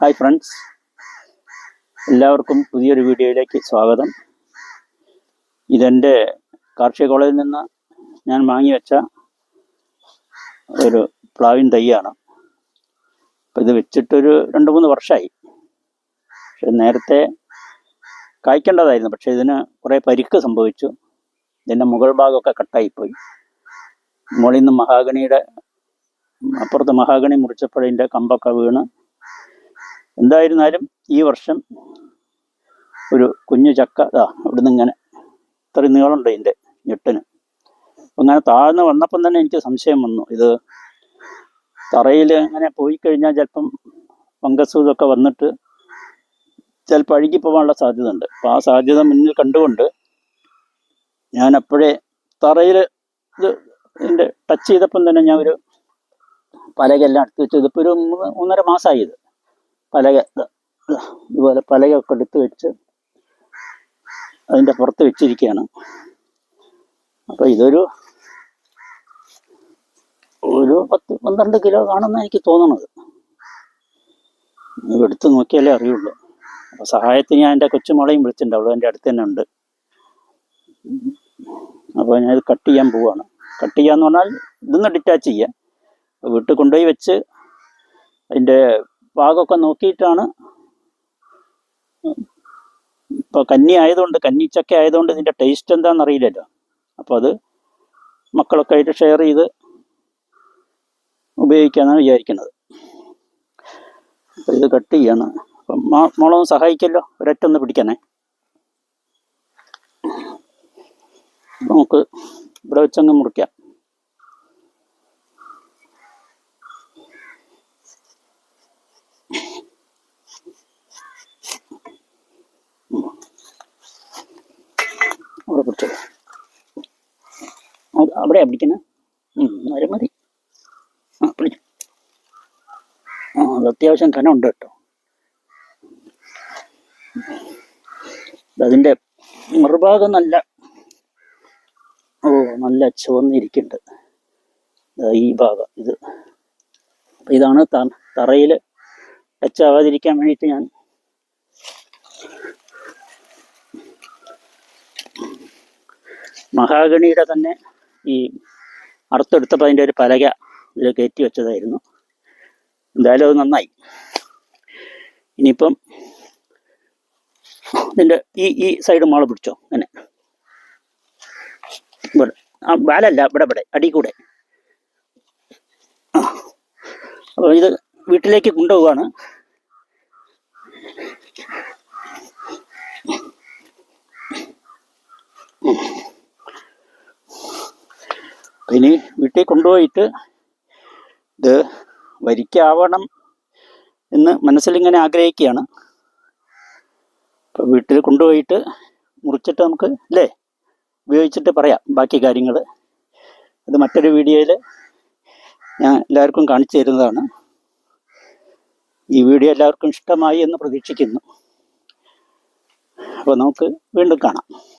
Hi friends എല്ലാവർക്കും പുതിയൊരു വീഡിയോയിലേക്ക് സ്വാഗതം. ഇതെന്റെ കാർഷിക കോളേജിൽ നിന്ന് ഞാൻ വാങ്ങി വെച്ച ഒരു പ്ലാവിൻ തൈയാണ്. അപ്പം ഇത് വെച്ചിട്ടൊരു രണ്ട് മൂന്ന് വർഷമായി പക്ഷെ നേരത്തെ കായ്ക്കേണ്ടതായിരുന്നു. പക്ഷേ ഇതിന് കുറേ പരിക്ക് സംഭവിച്ചു. ഇതിന്റെ മുകൾ ഭാഗമൊക്കെ കട്ടായിപ്പോയി. മുകളിൽ നിന്ന് മഹാഗണിയുടെ അപ്പുറത്ത് മഹാഗണി മുറിച്ചപ്പോഴതിന്റെ കമ്പൊക്കെ വീണ് എന്തായിരുന്നാലും ഈ വർഷം ഒരു കുഞ്ഞു ചക്ക ഇതാ ഇവിടുന്ന് ഇങ്ങനെ ഇത്രയും നീളമുണ്ട് ഇതിന്റെ ഞെട്ടിന്. അങ്ങനെ താഴ്ന്ന് വന്നപ്പം തന്നെ എനിക്ക് സംശയം വന്നു. ഇത് തറയിൽ അങ്ങനെ പോയി കഴിഞ്ഞാൽ ചിലപ്പം ഫംഗസ് ഇതൊക്കെ വന്നിട്ട് ചിലപ്പോൾ അഴുകി പോകാനുള്ള സാധ്യത ഉണ്ട് അപ്പോൾ ആ സാധ്യത മുന്നിൽ കണ്ടുകൊണ്ട് ഞാൻ അപ്പോഴേ തറയിൽ ഇത് ഇതിന്റെ ടച്ച് ചെയ്തപ്പം തന്നെ ഞാൻ ഒരു പലകെല്ലാം എടുത്ത് വെച്ചത് ഇതിപ്പോൾ ഒരു മൂന്ന് മൂന്നര മാസമായി ഇത്. പലക ഇതുപോലെ പലകയൊക്കെ എടുത്ത് വെച്ച് അതിന്റെ പുറത്ത് വെച്ചിരിക്കുകയാണ്. അപ്പോൾ ഇതൊരു ഒരു പത്ത് പന്ത്രണ്ട് കിലോ കാണുന്ന എനിക്ക് തോന്നണത്. എടുത്ത് നോക്കിയാലേ അറിയുള്ളൂ. അപ്പോൾ സഹായത്തിന് ഞാൻ എന്റെ കൊച്ചുമോളെയും വിളിച്ചിട്ടുണ്ട്. അവളും എന്റെ അടുത്ത് തന്നെ ഉണ്ട്. അപ്പോൾ ഞാൻ ഇത് കട്ട് ചെയ്യാൻ പോവാണ്. കട്ട് ചെയ്യാന്ന് പറഞ്ഞാൽ ഇതൊന്ന് ഡിറ്റാച്ച് ചെയ്യാം. വീട്ടിൽ കൊണ്ടുപോയി വെച്ച് അതിന്റെ ഭാഗമൊക്കെ നോക്കിയിട്ടാണ്. ഇപ്പോൾ കന്നി ആയതുകൊണ്ട് കന്നിച്ചക്ക ആയതുകൊണ്ട് ഇതിന്റെ ടേസ്റ്റ് എന്താണെന്ന് അറിയില്ലല്ലോ. അപ്പോൾ അത് മക്കളൊക്കെ ആയിട്ട് ഷെയർ ചെയ്ത് ഉപയോഗിക്കാമെന്നാണ് വിചാരിക്കുന്നത്. ഇത് കട്ട് ചെയ്യാണ്. അപ്പം മോളൊന്ന് സഹായിക്കല്ലോ. ഒരറ്റൊന്ന് പിടിക്കണേ. നമുക്ക് ഇവിടെ വെച്ചങ്ങ് മുറിക്കാം അവിടെ പിടിച്ചോ അത് അവിടെയാ പിടിക്കുന്നത് മതി. ആ പിടിച്ചു. ആ അത് അത്യാവശ്യം കനമുണ്ട് കേട്ടോ. അതിന്റെ മറുഭാഗം നല്ല ഓ നല്ല ചുവന്നിരിക്കുന്നുണ്ട്. ഈ ഭാഗം ഇത്. ഇതാണ് തറയിൽ ടച്ച് ആവാതിരിക്കാൻ വേണ്ടിയിട്ട് ഞാൻ മഹാഗണിയുടെ തന്നെ ഈ അറുത്തെടുത്തപ്പോൾ അതിന്റെ ഒരു പലക ഇതിൽ കയറ്റി വെച്ചതായിരുന്നു. എന്തായാലും അത് നന്നായി. ഇനിയിപ്പം ഇതിന്റെ ഈ ഈ സൈഡ് മാള പിടിച്ചോ അങ്ങനെ ആ വാലല്ല ഇവിടെ ഇവിടെ അടി കൂടെ. അപ്പോൾ ഇത് വീട്ടിലേക്ക് കൊണ്ടുപോവാണ്. ഇനി വീട്ടിൽ കൊണ്ടുപോയിട്ട് ഇത് വരിക്കാവണം എന്ന് മനസ്സിലിങ്ങനെ ആഗ്രഹിക്കുകയാണ്. അപ്പോൾ വീട്ടിൽ കൊണ്ടുപോയിട്ട് മുറിച്ചിട്ട് നമുക്ക് അല്ലേ? ഉപയോഗിച്ചിട്ട് പറയാം ബാക്കി കാര്യങ്ങൾ. അത് മറ്റൊരു വീഡിയോയിൽ ഞാൻ എല്ലാവർക്കും കാണിച്ചു തരുന്നതാണ്. ഈ വീഡിയോ എല്ലാവർക്കും ഇഷ്ടമായി എന്ന് പ്രതീക്ഷിക്കുന്നു. അപ്പോൾ നമുക്ക് വീണ്ടും കാണാം.